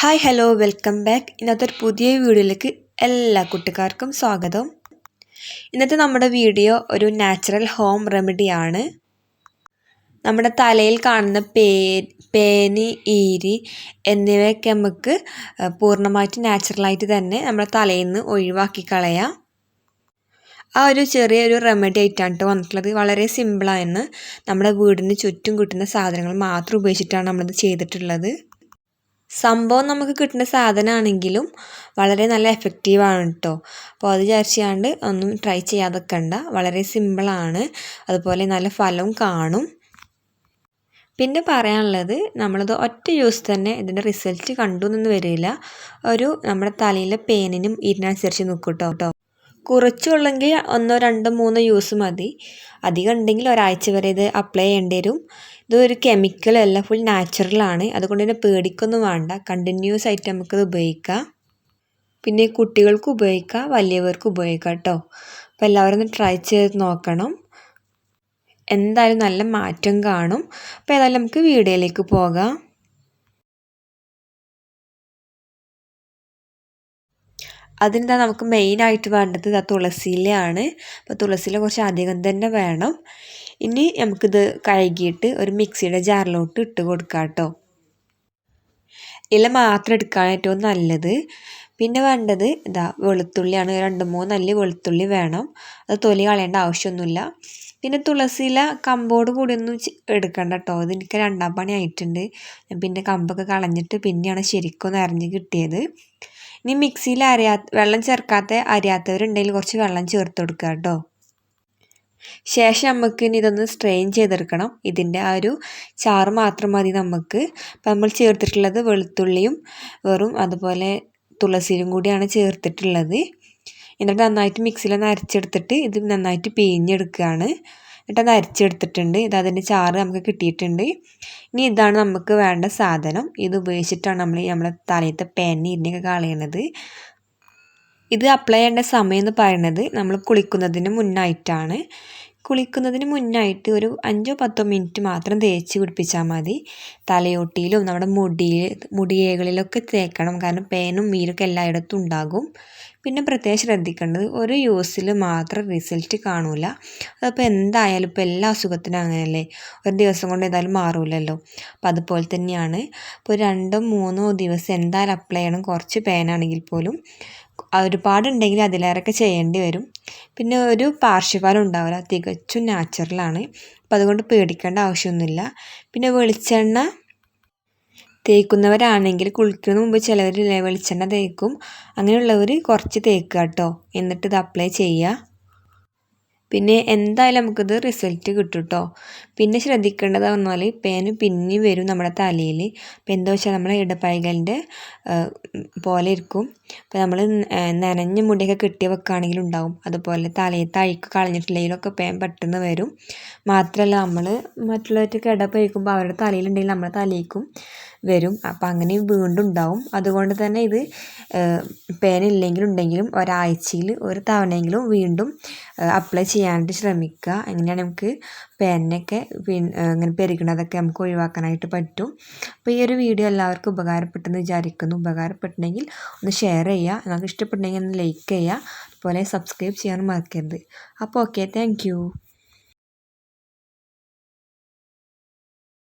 Hi hello welcome back ഇന്നത്തെ ഒരു പുതിയ വീഡിയോയിലേക്ക് എല്ലാ കുട്ടിക്കാർക്കും സ്വാഗതം. ഇന്നത്തെ നമ്മുടെ വീഡിയോ ഒരു നാച്ചുറൽ ഹോം റെമഡിയാണ് നമ്മുടെ തലയിൽ കാണുന്ന പേ പേനി ഈരി എന്നിവയൊക്കെ നമുക്ക് പൂർണമായിട്ട് നാച്ചുറലായിട്ട് തന്നെ നമ്മുടെ തലയിൽ നിന്ന് ഒഴിവാക്കി കളയാം. ആ ഒരു ചെറിയൊരു റെമഡി ആയിട്ടാണ് വന്നിട്ടുള്ളത്. വളരെ സിമ്പിളായിരുന്നു നമ്മുടെ വീടിന് ചുറ്റും കിട്ടുന്ന സാധനങ്ങൾ മാത്രം ഉപയോഗിച്ചിട്ടാണ് നമ്മളിത് ചെയ്തിട്ടുള്ളത്. സംഭവം നമുക്ക് കിട്ടുന്ന സാധനമാണെങ്കിലും വളരെ നല്ല എഫക്റ്റീവാണ് കേട്ടോ അപ്പോൾ അത് വിചാരിച്ചാണ്ട് ഒന്നും ട്രൈ ചെയ്യാതെക്കണ്ട. വളരെ സിമ്പിളാണ് അതുപോലെ നല്ല ഫലവും കാണും. പിന്നെ പറയാനുള്ളത് നമ്മളത് ഒറ്റ യൂസ് തന്നെ ഇതിന്റെ റിസൾട്ട് കണ്ടു എന്നൊന്നും വരില്ല. ഒരു നമ്മുടെ തലയിലെ പേനിനും ഇതിനനുസരിച്ച് നിൽക്കും കേട്ടോ കേട്ടോ കുറച്ചുള്ളെങ്കിൽ ഒന്നോ രണ്ടോ മൂന്നോ യൂസ് മതി. അധികം ഉണ്ടെങ്കിൽ ഒരാഴ്ച വരെ ഇത് അപ്ലൈ ചെയ്യേണ്ടി വരും. ഇതൊരു കെമിക്കലല്ല ഫുൾ നാച്ചുറലാണ് അതുകൊണ്ട് തന്നെ പേടിക്കൊന്നും വേണ്ട. കണ്ടിന്യൂസ് ആയിട്ട് നമുക്കത് ഉപയോഗിക്കാം. പിന്നെ കുട്ടികൾക്ക് ഉപയോഗിക്കാം വലിയവർക്ക് ഉപയോഗിക്കാം കേട്ടോ. അപ്പോൾ എല്ലാവരും ഒന്ന് ട്രൈ ചെയ്ത് നോക്കണം. എന്തായാലും നല്ല മാറ്റം കാണും. അപ്പോൾ ഏതായാലും നമുക്ക് വീഡിയോയിലേക്ക് പോകാം. അതിനെന്താ നമുക്ക് മെയിനായിട്ട് വേണ്ടത്? ആ തുളസിയിലയാണ്. അപ്പോൾ തുളസിയില കുറച്ച് അധികം തന്നെ വേണം. ഇനി നമുക്കിത് കഴുകിയിട്ട് ഒരു മിക്സിയുടെ ജാറിലോട്ട് ഇട്ട് കൊടുക്കാം കേട്ടോ. ഇല മാത്രം എടുക്കുകയാണ് ഏറ്റവും നല്ലത്. പിന്നെ വേണ്ടത് ഇതാ വെളുത്തുള്ളിയാണ്. രണ്ട് മൂന്ന് അല്ലി വെളുത്തുള്ളി വേണം. അത് തൊലി കളയേണ്ട ആവശ്യമൊന്നുമില്ല. പിന്നെ തുളസിയില കമ്പോട് കൂടി ഒന്നും എടുക്കണ്ട കേട്ടോ ഇത് എനിക്ക് രണ്ടാം പണി ആയിട്ടുണ്ട്. പിന്നെ കമ്പൊക്കെ കളഞ്ഞിട്ട് പിന്നെയാണ് ശരിക്കും അരഞ്ഞ് കിട്ടിയത്. ഇനി മിക്സിയിൽ അരയാ വെള്ളം ചേർക്കാത്ത അരിയാത്തവരുണ്ടെങ്കിൽ കുറച്ച് വെള്ളം ചേർത്ത് കൊടുക്കുക കേട്ടോ ശേഷം നമുക്ക് ഇനി ഇതൊന്ന് സ്ട്രെയിൻ ചെയ്തെടുക്കണം. ഇതിന്റെ ആ ഒരു ചാറ് മാത്രം മതി നമുക്ക്. അപ്പം നമ്മൾ ചേർത്തിട്ടുള്ളത് വെളുത്തുള്ളിയും വെറും അതുപോലെ തുളസിയിലും കൂടിയാണ് ചേർത്തിട്ടുള്ളത്. എന്നിട്ട് നന്നായിട്ട് മിക്സിയിൽ ഒന്ന് അരച്ചെടുത്തിട്ട് ഇത് നന്നായിട്ട് പിഴിഞ്ഞെടുക്കുകയാണ്. എന്നിട്ട് അത് അരച്ചെടുത്തിട്ടുണ്ട്. ഇത് അതിന്റെ ചാറ് നമുക്ക് കിട്ടിയിട്ടുണ്ട്. ഇനി ഇതാണ് നമുക്ക് വേണ്ട സാധനം. ഇത് ഉപയോഗിച്ചിട്ടാണ് നമ്മൾ നമ്മളെ തലയത്തെ പേന ഇതിന്റെയൊക്കെ കളയണത്. ഇത് അപ്ലൈ ചെയ്യേണ്ട സമയം എന്ന് പറയുന്നത് നമ്മൾ കുളിക്കുന്നതിന് മുന്നായിട്ടാണ്. കുളിക്കുന്നതിന് മുന്നായിട്ട് ഒരു അഞ്ചോ പത്തോ മിനിറ്റ് മാത്രം തേച്ച് പിടിപ്പിച്ചാൽ മതി. തലയോട്ടിയിലും നമ്മുടെ മുടി മുടിയേകളിലൊക്കെ തേക്കണം. കാരണം പേനും മീരൊക്കെ എല്ലായിടത്തും ഉണ്ടാകും. പിന്നെ പ്രത്യേകം ശ്രദ്ധിക്കേണ്ടത് ഒരു യൂസിൽ മാത്രം റിസൾട്ട് കാണൂല. അതപ്പോൾ എന്തായാലും ഇപ്പോൾ എല്ലാ അസുഖത്തിനും അങ്ങനെയല്ലേ? ഒരു ദിവസം കൊണ്ട് ഏതായാലും മാറൂലല്ലോ. അപ്പോൾ അതുപോലെ തന്നെയാണ്. ഇപ്പോൾ രണ്ടോ മൂന്നോ ദിവസം എന്തായാലും അപ്ലൈ ചെയ്യണം. കുറച്ച് പേനാണെങ്കിൽ പോലും. ഒരുപാടുണ്ടെങ്കിൽ അതിലേറെയൊക്കെ ചെയ്യേണ്ടി വരും. പിന്നെ ഒരു പാർശ്വഫലം ഉണ്ടാവില്ല. തികച്ചും നാച്ചുറലാണ് അപ്പോൾ അതുകൊണ്ട് പേടിക്കേണ്ട ആവശ്യമൊന്നുമില്ല. പിന്നെ വെളിച്ചെണ്ണ തേക്കുന്നവരാണെങ്കിൽ കുളിക്കുന്ന മുമ്പ് ചിലവർ വെളിച്ചെണ്ണ തേക്കും. അങ്ങനെയുള്ളവർ കുറച്ച് തേക്കുക കേട്ടോ എന്നിട്ട് ഇത് അപ്ലൈ ചെയ്യുക. പിന്നെ എന്തായാലും നമുക്കിത് റിസൾട്ട് കിട്ടും കേട്ടോ പിന്നെ ശ്രദ്ധിക്കേണ്ടത് പറഞ്ഞാൽ പേന് പിന്നി വരും നമ്മുടെ തലയിൽ അപ്പോൾ എന്താ വെച്ചാൽ നമ്മുടെ ഇടപ്പൈകലിന്റെ പോലെ ഇരിക്കും. അപ്പോൾ നമ്മൾ നനഞ്ഞ മുടിയൊക്കെ കെട്ടി വെക്കുകയാണെങ്കിൽ ഉണ്ടാവും. അതുപോലെ തലയത്ത് അഴുക്ക് കളഞ്ഞിട്ടില്ലെങ്കിലൊക്കെ പേൻ പെട്ടെന്ന് വരും. മാത്രമല്ല നമ്മൾ മറ്റുള്ളവർക്ക് ഇടപ്പഴിക്കുമ്പോൾ അവരുടെ തലയിലുണ്ടെങ്കിൽ നമ്മുടെ തലയിലേക്കും വരും. അപ്പം അങ്ങനെ വീണ്ടും ഉണ്ടാവും. അതുകൊണ്ട് തന്നെ ഇത് പേനില്ലെങ്കിലും ഉണ്ടെങ്കിലും ഒരാഴ്ചയിൽ ഒരു തവണയെങ്കിലും വീണ്ടും അപ്ലൈ ചെയ്യാനായിട്ട് ശ്രമിക്കുക. എങ്ങനെയാണ് നമുക്ക് പേനൊക്കെ അങ്ങനെ പെരുകണതൊക്കെ നമുക്ക് ഒഴിവാക്കാനായിട്ട് പറ്റും. അപ്പോൾ ഈ ഒരു വീഡിയോ എല്ലാവർക്കും ഉപകാരപ്പെട്ടെന്ന് വിചാരിക്കുന്നു. ഉപകാരപ്പെട്ടിട്ടുണ്ടെങ്കിൽ ഒന്ന് ഷെയർ ചെയ്യുക. നിങ്ങൾക്ക് ഇഷ്ടപ്പെട്ടുണ്ടെങ്കിൽ ഒന്ന് ലൈക്ക് ചെയ്യുക. അതുപോലെ സബ്സ്ക്രൈബ് ചെയ്യാനും മറക്കരുത്. അപ്പോൾ ഓക്കെ താങ്ക്